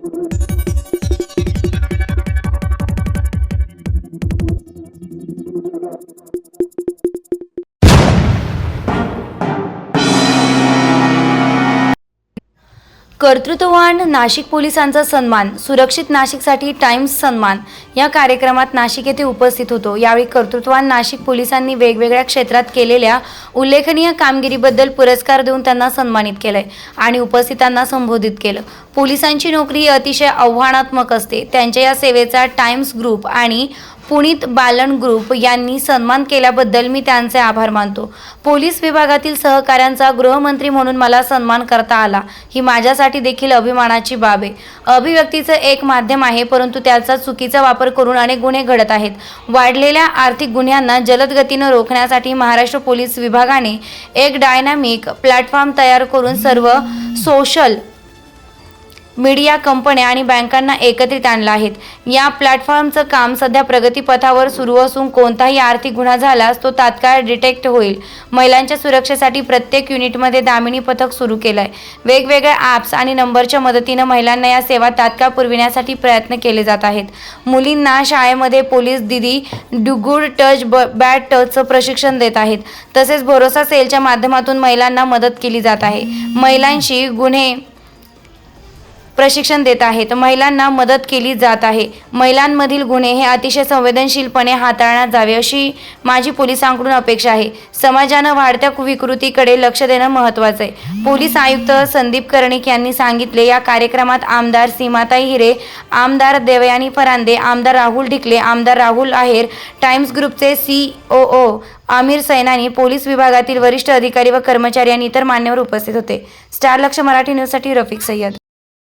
Thank you. कर्तृत्ववान नाशिक पोलिसांचा सन्मान सुरक्षित नाशिकसाठी टाइम्स सन्मान या कार्यक्रमात नाशिक येथे उपस्थित होतो. यावेळी कर्तृत्ववान नाशिक पोलिसांनी वेगवेगळ्या क्षेत्रात केलेल्या उल्लेखनीय कामगिरीबद्दल पुरस्कार देऊन त्यांना सन्मानित केलंय आणि उपस्थितांना संबोधित केलं. पोलिसांची नोकरी ही अतिशय आव्हानात्मक असते. त्यांच्या या सेवेचा टाइम्स ग्रुप आणि पुनीत बालन ग्रुप यांनी सन्मान केल्याबद्दल मी त्यांचे आभार मानतो. पोलीस विभागातील सहकाऱ्यांचा गृहमंत्री म्हणून मला सन्मान करता आला. ही माझ्यासाठी देखील अभिमानाची बाब आहे. अभिव्यक्तीचं एक माध्यम आहे परंतु त्याचा चुकीचा वापर करून अनेक गुन्हे घडत आहेत. वाढलेल्या आर्थिक गुन्ह्यांना जलद गतीनं रोखण्यासाठी महाराष्ट्र पोलीस विभागाने एक डायनामिक प्लॅटफॉर्म तयार करून सर्व सोशल मीडिया कंपन्या आणि बँकांना एकत्रित आणलं आहेत. या प्लॅटफॉर्मचं काम सध्या प्रगतीपथावर सुरू असून कोणताही आर्थिक गुन्हा झाल्यास तो तात्काळ डिटेक्ट होईल. महिलांच्या सुरक्षेसाठी प्रत्येक युनिटमध्ये दामिनी पथक सुरू केलं आहे वेगवेगळ्या ॲप्स आणि नंबरच्या मदतीनं महिलांना या सेवा तात्काळ पुरविण्यासाठी प्रयत्न केले जात आहेत. मुलींना शाळेमध्ये पोलीस दिदी डुगुड टच ब बॅड टचचं प्रशिक्षण देत आहेत. तसेच भरोसा सेलच्या माध्यमातून महिलांना मदत केली जात आहे. महिलांशी गुन्हे प्रशिक्षण देत आहेत महिलांना मदत केली जात आहे. महिलांमधील गुन्हे हे अतिशय संवेदनशीलपणे हाताळण्यात जावे अशी माझी पोलिसांकडून अपेक्षा आहे. समाजानं वाढत्या विकृतीकडे लक्ष देणं महत्त्वाचं आहे. पोलीस आयुक्त संदीप कर्णिक यांनी सांगितले या कार्यक्रमात आमदार सीमाताई हिरे आमदार देवयानी फरांदे आमदार राहुल ढिकले आमदार राहुल आहेर टाइम्स ग्रुपचे C O O Aamir Sainani police विभागातील वरिष्ठ अधिकारी व कर्मचारी आणि इतर मान्यवर उपस्थित होते. स्टार लक्ष मराठी न्यूजसाठी रफिक सय्यद.